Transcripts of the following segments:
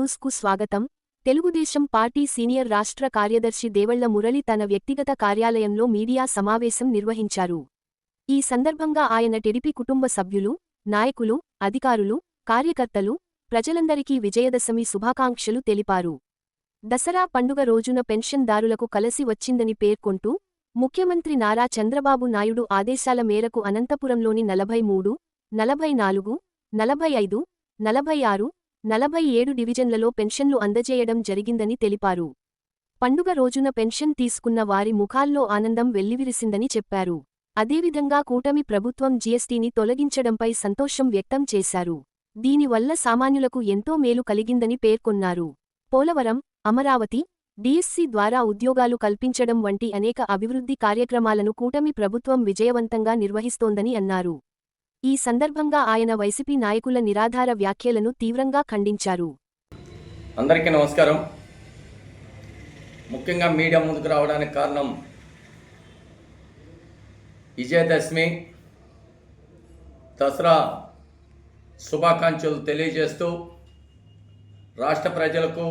న్యూస్కు స్వాగతం. Telugu Desam party senior రాష్ట్ర కార్యదర్శి దేవళ్ళ మురళి తన వ్యక్తిగత కార్యాలయంలో మీడియా సమావేశం నిర్వహించారు. ఈ సందర్భంగా ఆయన టిడిపి కుటుంబ సభ్యులు నాయకులు అధికారులు కార్యకర్తలు ప్రజలందరికీ విజయదశమి శుభాకాంక్షలు తెలిపారు. దసరా పండుగ రోజున పెన్షన్దారులకు కలసి వచ్చిందని పేర్కొంటూ ముఖ్యమంత్రి నారా చంద్రబాబు నాయుడు ఆదేశాల మేరకు అనంతపురంలోని నలభై మూడు నలభై నాలుగు నలభై ఐదు నలభై ఆరు నలభై ఏడు డివిజన్లలో పెన్షన్లు అందజేయడం జరిగిందని తెలిపారు. పండుగ రోజున పెన్షన్ తీసుకున్న వారి ముఖాల్లో ఆనందం వెల్లివిరిసిందని చెప్పారు. అదేవిధంగా కూటమి ప్రభుత్వం జీఎస్టీని తొలగించడంపై సంతోషం వ్యక్తం చేశారు. దీనివల్ల సామాన్యులకు ఎంతో మేలు కలిగిందని పేర్కొన్నారు. పోలవరం అమరావతి డిఎస్సి ద్వారా ఉద్యోగాలు కల్పించడం వంటి అనేక అభివృద్ధి కార్యక్రమాలను కూటమి ప్రభుత్వం విజయవంతంగా నిర్వహిస్తోందని అన్నారు. ఈ సందర్భంగా ఆయన వైసీపీ నాయకుల నిరాధార వ్యాఖ్యలను తీవ్రంగా ఖండించారు. అందరికీ నమస్కారం. ముఖ్యంగా మీడియా ముందుకు రావడానికి కారణం విజయదశమి దసరా శుభాకాంక్షలు తెలియజేస్తూ రాష్ట్ర ప్రజలకు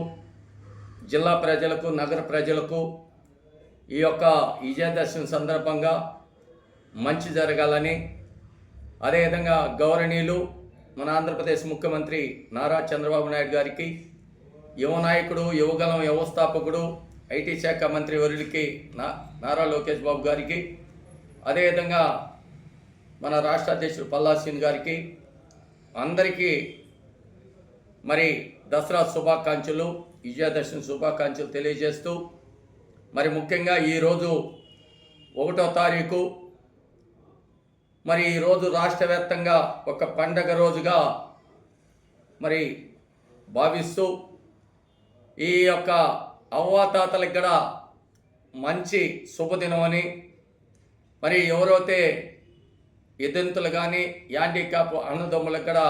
జిల్లా ప్రజలకు నగర ప్రజలకు ఈ యొక్క విజయదశమి సందర్భంగా మంచి జరగాలని అదేవిధంగా గౌరవనీయులు మన ఆంధ్రప్రదేశ్ ముఖ్యమంత్రి నారా చంద్రబాబు నాయుడు గారికి యువ నాయకుడు యువగలం వ్యవస్థాపకుడు ఐటీ శాఖ మంత్రి వరుడికి నా నారా లోకేష్ బాబు గారికి అదేవిధంగా మన రాష్ట్ర అధ్యక్షుడు పల్లాసీన్ గారికి అందరికీ మరి దసరా శుభాకాంక్షలు విజయదశమి శుభాకాంక్షలు తెలియజేస్తూ మరి ముఖ్యంగా ఈరోజు ఒకటో తారీఖు మరి ఈరోజు రాష్ట్ర వ్యాప్తంగా ఒక పండగ రోజుగా మరి భావిస్తూ ఈ యొక్క అవ్వాతాతలకు కూడా మంచి శుభదినం అని మరి ఎవరైతే ఎదంతులు కానీ యాండిక్యాప్ అన్నదమ్ములకు కూడా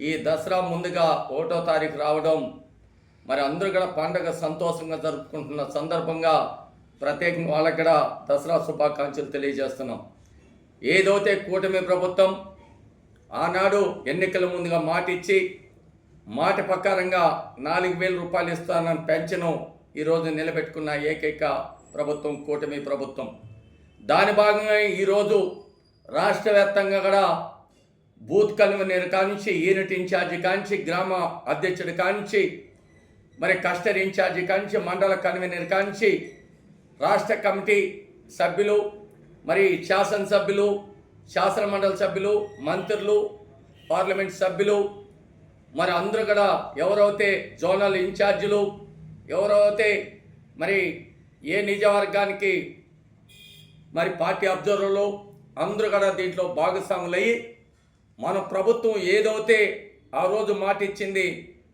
ఈ దసరా ముందుగా ఒకటో తారీఖు రావడం మరి అందరూ కూడా పండగ సంతోషంగా జరుపుకుంటున్న సందర్భంగా ప్రత్యేకంగా వాళ్ళకి కూడా దసరా శుభాకాంక్షలు తెలియజేస్తున్నాం. ఏదైతే కూటమి ప్రభుత్వం ఆనాడు ఎన్నికల ముందుగా మాట ఇచ్చి మాట ప్రకారంగా నాలుగు వేల రూపాయలు ఇస్తానని పెన్షన్ ఈరోజు నిలబెట్టుకున్న ఏకైక ప్రభుత్వం కూటమి ప్రభుత్వం. దాని భాగంగా ఈరోజు రాష్ట్ర వ్యాప్తంగా కూడా బూత్ కన్వీనర్ కానించి యూనిట్ ఇన్ఛార్జి కానించి గ్రామ అధ్యక్షుడు కానించి మరి కస్టర్ ఇన్ఛార్జి కానించి మండల కన్వీనర్ కానించి రాష్ట్ర కమిటీ సభ్యులు మరి శాసనసభ్యులు శాసనమండలి సభ్యులు మంత్రులు పార్లమెంట్ సభ్యులు మరి అందరూ కూడా ఎవరైతే జోనల్ ఇన్ఛార్జీలు ఎవరైతే మరి ఏ నిజవర్గానికి మరి పార్టీ అబ్జర్వర్లు అందరూ కూడా దీంట్లో భాగస్వాములయ్యి మన ప్రభుత్వం ఏదైతే ఆ రోజు మాట ఇచ్చింది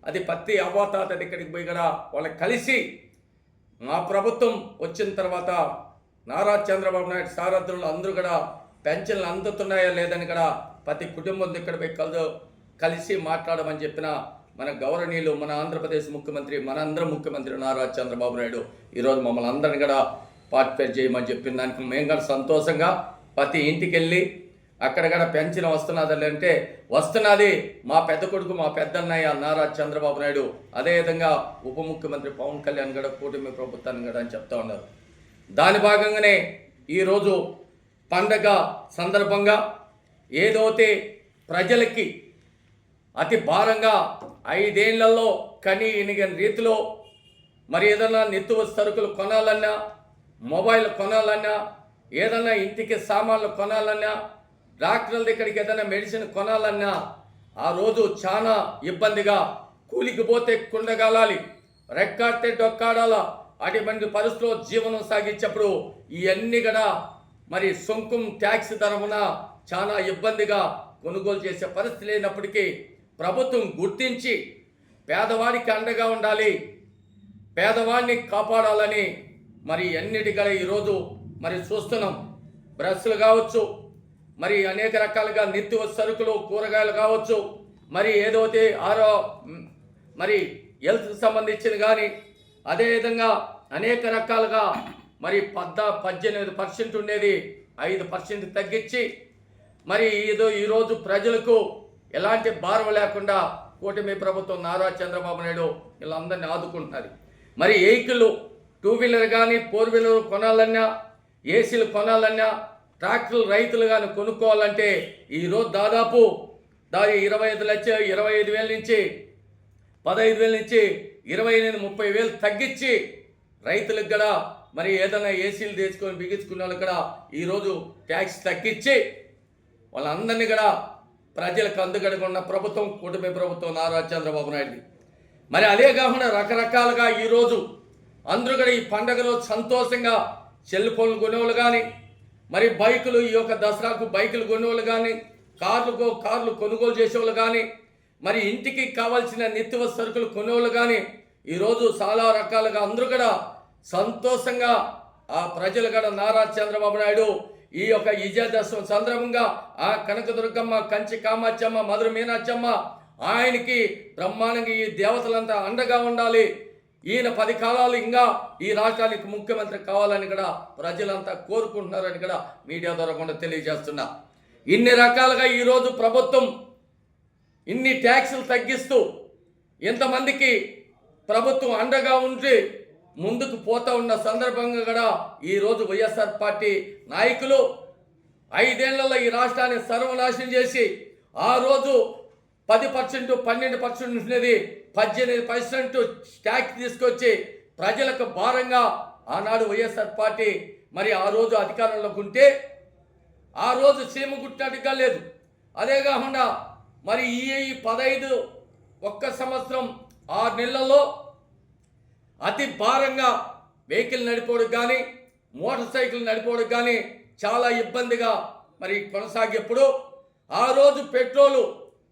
అది పత్తి అవ్వాతాత దగ్గరికి పోయి కూడా వాళ్ళకి కలిసి మా ప్రభుత్వం వచ్చిన తర్వాత నారా చంద్రబాబు నాయుడు సారథులు అందరూ కూడా పెన్షన్లు అందుతున్నాయా లేదని కూడా ప్రతి కుటుంబం ఇక్కడ పోయి కలు కలిసి మాట్లాడమని చెప్పిన మన గౌరవనీయులు మన ఆంధ్రప్రదేశ్ ముఖ్యమంత్రి మన అందరం ముఖ్యమంత్రి నారా చంద్రబాబు నాయుడు. ఈరోజు మమ్మల్ని అందరిని కూడా పార్టిసిపేట్ చేయమని చెప్పిన దానికి మేము కూడా సంతోషంగా ప్రతి ఇంటికి వెళ్ళి అక్కడ కూడా పెన్షన్ వస్తున్నది అంటే వస్తున్నది మా పెద్ద కొడుకు మా పెద్దన్నయ్య నారా చంద్రబాబు నాయుడు. అదేవిధంగా ఉప ముఖ్యమంత్రి పవన్ కళ్యాణ్ కూడా కూటమి ప్రభుత్వాన్ని కూడా అని చెప్తా ఉన్నారు. దాని భాగంగానే ఈరోజు పండగ సందర్భంగా ఏదైతే ప్రజలకి అతి భారంగా ఐదేళ్ళలో కని ఇనిగని రీతిలో మరి ఏదైనా నిత్తువ సరుకులు కొనాలన్నా మొబైల్ కొనాలన్నా ఏదైనా ఇంటికి సామాన్లు కొనాలన్నా డాక్టర్ల దగ్గరికి ఏదైనా మెడిసిన్ కొనాలన్నా ఆ రోజు చాలా ఇబ్బందిగా కూలికి పోతే కుండగాలాలి రెక్కాడితే డొక్కాడాల అటువంటి పరిస్థితిలో జీవనం సాగించేప్పుడు ఇవన్నీ కూడా మరి సొంకుం ట్యాక్స్ ధరమున చాలా ఇబ్బందిగా కొనుగోలు చేసే పరిస్థితి లేనప్పటికీ ప్రభుత్వం గుర్తించి పేదవాడికి అండగా ఉండాలి పేదవాడిని కాపాడాలని మరి అన్నిటికీ ఈరోజు మరి చూస్తున్నాం. బ్రష్లు కావచ్చు మరి అనేక రకాలుగా నిత్య సరుకులు కూరగాయలు కావచ్చు మరి ఏదైతే ఆరో మరి హెల్త్కి సంబంధించిన కానీ అదేవిధంగా అనేక రకాలుగా మరి పద్ద పద్దెనిమిది పర్సెంట్ ఉండేది. ఐదు పర్సెంట్ తగ్గించి మరి ఏదో ఈరోజు ప్రజలకు ఎలాంటి భారం లేకుండా కూటమి ప్రభుత్వం నారా చంద్రబాబు నాయుడు వీళ్ళందరినీ ఆదుకుంటున్నది. మరి వెహికల్ టూ వీలర్ కానీ ఫోర్ వీలర్ కొనాలన్నా ఏసీలు కొనాలన్నా ట్రాక్టర్లు రైతులు కానీ కొనుక్కోవాలంటే ఈరోజు దాదాపు దాని ఇరవై ఐదు లక్ష ఇరవై ఐదు వేల నుంచి పదహైదు వేల నుంచి ఇరవై ఎనిమిది ముప్పై వేలు తగ్గించి రైతులకు కూడా మరి ఏదైనా ఏసీలు తెచ్చుకొని బిగించుకున్న వాళ్ళు కూడా ఈరోజు ట్యాక్స్ తగ్గించి వాళ్ళందరినీ కూడా ప్రజలకు అందుకడకుండా ప్రభుత్వం కూటమి ప్రభుత్వం నారా చంద్రబాబు నాయుడు మరి అదే కాకుండా రకరకాలుగా ఈరోజు అందరూ కూడా ఈ పండగలో సంతోషంగా సెల్ ఫోన్లు కొనేవాళ్ళు కానీ మరి బైకులు ఈ యొక్క దసరాకు బైకులు కొనేవాళ్ళు కానీ కార్లు కార్లు కొనుగోలు చేసేవాళ్ళు కానీ మరి ఇంటికి కావాల్సిన నిత్యవ సరుకులు కొనేవాళ్ళు కానీ ఈరోజు చాలా రకాలుగా అందరూ కూడా సంతోషంగా ఆ ప్రజలు కూడా నారా చంద్రబాబు నాయుడు ఈ యొక్క విజయదశమి సందర్భంగా ఆ కనకదుర్గమ్మ కంచి కామాచమ్మ మధుర మీనాచమ్మ ఆయనకి బ్రహ్మాండంగా ఈ దేవతలంతా అండగా ఉండాలి. ఈయన పది కాలాలు ఇంకా ఈ రాష్ట్రానికి ముఖ్యమంత్రి కావాలని కూడా ప్రజలంతా కోరుకుంటున్నారని కూడా మీడియా ద్వారా కూడా తెలియజేస్తున్నా. ఇన్ని రకాలుగా ఈరోజు ప్రభుత్వం ఇన్ని ట్యాక్సులు తగ్గిస్తూ ఇంతమందికి ప్రభుత్వం అండగా ఉండి ముందుకు పోతా ఉన్న సందర్భంగా కూడా ఈరోజు వైఎస్ఆర్ పార్టీ నాయకులు ఐదేళ్ళలో ఈ రాష్ట్రాన్ని సర్వనాశనం చేసి ఆ రోజు పది పర్సెంట్ పన్నెండు పర్సెంట్ ఉండేది పద్దెనిమిది పర్సెంట్ ట్యాక్స్ తీసుకొచ్చి ప్రజలకు భారంగా ఆనాడు వైఎస్ఆర్ పార్టీ మరి ఆ రోజు అధికారంలోకి ఉంటే ఆ రోజు సీమ గుట్టినట్టుగా లేదు. అదే కాకుండా మరి ఈ ఈ పదహైదు ఒక్క సంవత్సరం ఆరు నెలల్లో అతి భారంగా వెహికల్ నడిపోవడం కానీ మోటార్ సైకిల్ నడిపోవడం కానీ చాలా ఇబ్బందిగా మరి కొనసాగేప్పుడు ఆ రోజు పెట్రోలు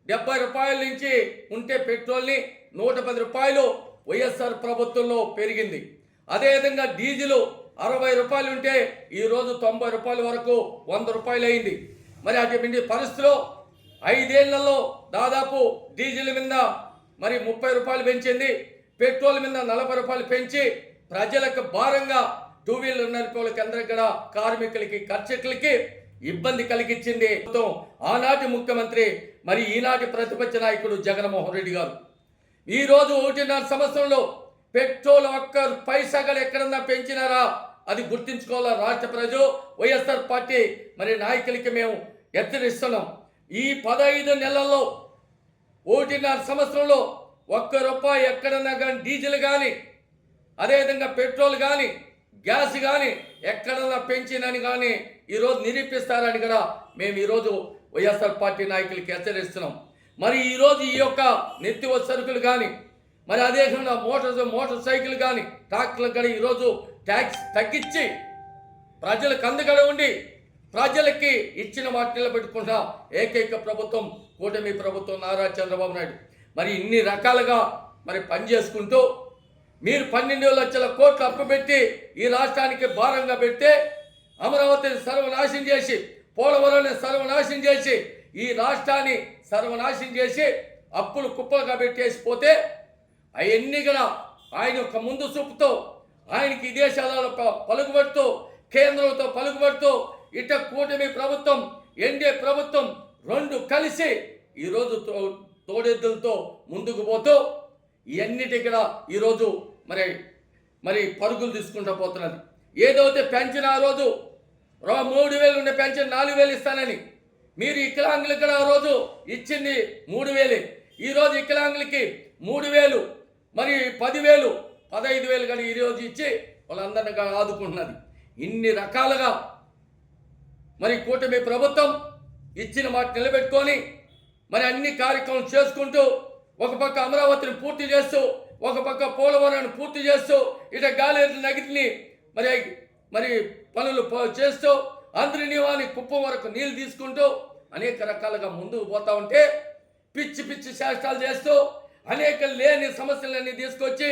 డెబ్బై రూపాయల నుంచి ఉంటే పెట్రోల్ని నూట పది రూపాయలు వైఎస్ఆర్ ప్రభుత్వంలో పెరిగింది. అదేవిధంగా డీజిల్ అరవై రూపాయలు ఉంటే ఈరోజు తొంభై రూపాయల వరకు వంద రూపాయలు అయింది మరి అటువంటి పరిస్థితిలో ఐదేళ్ళలో దాదాపు డీజిల్ మీద మరి ముప్పై రూపాయలు పెంచింది పెట్రోల్ మీద నలభై రూపాయలు పెంచి ప్రజలకు భారంగా టూ వీలర్ నడిపేవాళ్ళకి అందరికి కూడా కార్మికులకి ఖర్చులకి ఇబ్బంది కలిగించింది. మొత్తం ఆనాటి ముఖ్యమంత్రి మరి ఈనాటి ప్రతిపక్ష నాయకుడు జగన్మోహన్ రెడ్డి గారు. ఈరోజు ఒకటిన్నర సంవత్సరంలో పెట్రోల్ ఒక్క పైసా ఎక్కడన్నా పెంచినారా? అది గుర్తించుకోవాలా? రాష్ట్ర ప్రజలు వైఎస్ఆర్ పార్టీ మరి నాయకులకి మేము హెచ్చరిస్తున్నాం. ఈ పదహైదు నెలల్లో ఒకటిన్నర సంవత్సరంలో ఒక్క రూపాయి ఎక్కడన్నా కానీ డీజిల్ కానీ అదేవిధంగా పెట్రోల్ కానీ గ్యాస్ కానీ ఎక్కడన్నా పెంచినని కానీ ఈరోజు నిరూపిస్తారని కూడా మేము ఈరోజు వైఎస్ఆర్ పార్టీ నాయకులకి హెచ్చరిస్తున్నాం. మరి ఈరోజు ఈ యొక్క నిత్య సరుకులు కానీ మరి అదే మోటార్ మోటార్ సైకిల్ కానీ ట్రాక్టర్లు కానీ ఈరోజు ట్యాక్స్ తగ్గించి ప్రజలకు అందుకడ ఉండి ప్రజలకి ఇచ్చిన మాట నిలబెట్టుకున్న ఏకైక ప్రభుత్వం కూటమి ప్రభుత్వం నారా చంద్రబాబు నాయుడు. మరి ఇన్ని రకాలుగా మరి పనిచేసుకుంటూ మీరు పన్నెండు లక్షల కోట్లు అప్పు పెట్టి ఈ రాష్ట్రానికి భారంగా పెడితే అమరావతిని సర్వనాశనం చేసి పోలవరాన్ని సర్వనాశనం చేసి ఈ రాష్ట్రాన్ని సర్వనాశనం చేసి అప్పులు కుప్పలుగా పెట్టేసి పోతే అవన్నీ కూడా ఆయన యొక్క ముందు చూపుతో ఆయనకి విదేశాలలో ప- పలుకుబడుతూ కేంద్రంతో పలుకుబడుతూ ఇట కూటమి ప్రభుత్వం ఎన్డీఏ ప్రభుత్వం రెండు కలిసి ఈరోజు తో తోడెద్దులతో ముందుకు పోతూ ఇవన్నిటి కూడా ఈరోజు మరి మరి పరుగులు తీసుకుంటూ పోతున్నది. ఏదైతే పెన్షన్ ఆ రోజు రో- మూడు వేలు ఉండే పెన్షన్ నాలుగు వేలు ఇస్తానని మీరు వికలాంగులు కూడా ఆ రోజు ఇచ్చింది మూడు వేలే. ఈరోజు వికలాంగులకి మూడు వేలు మరి పదివేలు పదహైదు వేలు కానీ ఈరోజు ఇచ్చి వాళ్ళందరినీ ఆదుకుంటున్నది. ఇన్ని రకాలుగా మరి కూటమి ప్రభుత్వం ఇచ్చిన మాట నిలబెట్టుకొని మరి అన్ని కార్యక్రమాలు చేసుకుంటూ ఒక పక్క అమరావతిని పూర్తి చేస్తూ ఒక పక్క పోలవరాన్ని పూర్తి చేస్తూ ఇట గాలేరు నగిరిని మరి మరి పనులు చేస్తూ అందరి వాని కుప్పం వరకు నీళ్ళు తీసుకుంటూ అనేక రకాలుగా ముందుకు పోతూ ఉంటే పిచ్చి పిచ్చి శాస్త్రాలు చేస్తూ అనేక లేని సమస్యలన్నీ తీసుకొచ్చి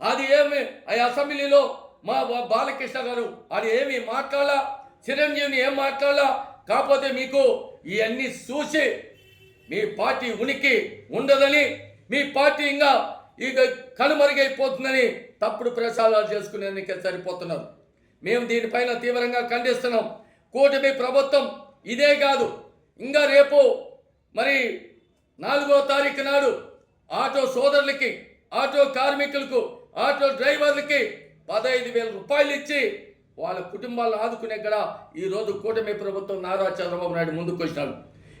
అది ఏమి ఆ అసెంబ్లీలో మా బాలకృష్ణ గారు అది ఏమి మాట్లాడాల చిరంజీవిని ఏం మాట్లాడాలా? కాకపోతే మీకు ఇవన్నీ చూసి మీ పార్టీ ఉనికి ఉండదని మీ పార్టీ ఇంకా ఇక కనుమరుగైపోతుందని తప్పుడు ప్రచారాలు చేసుకునేందుకే సరిపోతున్నారు. మేము దీనిపైన తీవ్రంగా ఖండిస్తున్నాం. కూటమి ప్రభుత్వం ఇదే కాదు. ఇంకా రేపు మరి నాలుగో తారీఖు నాడు ఆటో సోదరులకి ఆటో కార్మికులకు ఆటో డ్రైవర్లకి పదహైదు వేల రూపాయలు ఇచ్చి వాళ్ళ కుటుంబాలను ఆదుకునే గడ ఈ రోజు కూటమి ప్రభుత్వం నారా చంద్రబాబు నాయుడు ముందుకు వచ్చినాడు.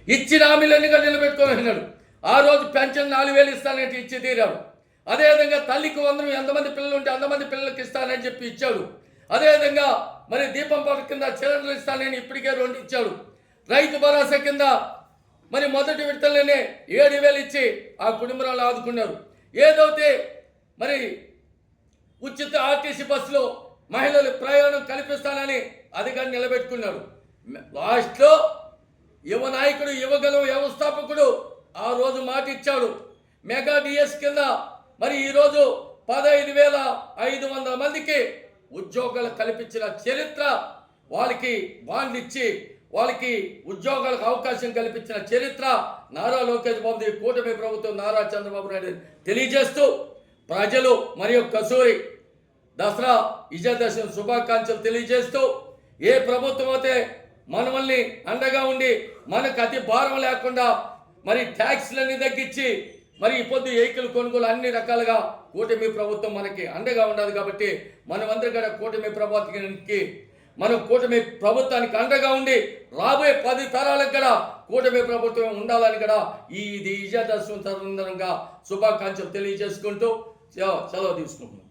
ఇచ్చిన హామీలన్నీ కూడా నిలబెట్టుకోలేనాడు ఆ రోజు పెన్షన్ నాలుగు వేలు ఇస్తానంటే ఇచ్చి తీరాడు. అదేవిధంగా తల్లికి వందరం ఎంతమంది పిల్లలు ఉంటే అంతమంది పిల్లలకి ఇస్తానని చెప్పి ఇచ్చాడు. అదేవిధంగా మరి దీపం పథకం కింద సిలిండర్లు ఇస్తానని ఇప్పటికే రెండు ఇచ్చాడు. రైతు భరోసా కింద మరి మొదటి విడతలోనే ఏడు వేలు ఇచ్చి ఆ కుటుంబాలు ఆదుకున్నారు. ఏదైతే మరి ఉచిత ఆర్టీసీ బస్సులో మహిళలు ప్రయాణం కల్పిస్తానని అది నిలబెట్టుకున్నాడు. లాస్ట్లో యువ నాయకుడు యువగలం వ్యవస్థాపకుడు ఆ రోజు మాట ఇచ్చాడు మెగా డిఎస్ కింద మరి ఈరోజు పదహైదు వేల ఐదు వందల మందికి ఉద్యోగాలు కల్పించిన చరిత్ర వాళ్ళకి బాండ్లు ఇచ్చి వాళ్ళకి ఉద్యోగాలకు అవకాశం కల్పించిన చరిత్ర నారా లోకేష్ బాబుది కూటమి ప్రభుత్వం నారా చంద్రబాబు నాయుడు తెలియజేస్తూ ప్రజలు మరియు కసూరి దసరా విజయదశమి శుభాకాంక్షలు తెలియజేస్తూ ఏ ప్రభుత్వం అయితే మనల్ని అండగా ఉండి మనకు అతి భారం లేకుండా మరి ట్యాక్స్లన్నీ తగ్గించి మరి ఈ పొద్దు వెహికల్ కొనుగోలు అన్ని రకాలుగా కూటమి ప్రభుత్వం మనకి అండగా ఉండదు కాబట్టి మనమందరం కూడా కూటమి ప్రభుత్వానికి మనం కూటమి ప్రభుత్వానికి అండగా ఉండి రాబోయే పది తరాలకు కూడా కూటమి ప్రభుత్వం ఉండాలని కూడా ఈ ఇది విజయదశమి సందర్భంగా శుభాకాంక్షలు తెలియజేసుకుంటూ సెలవు తీసుకుంటున్నాం.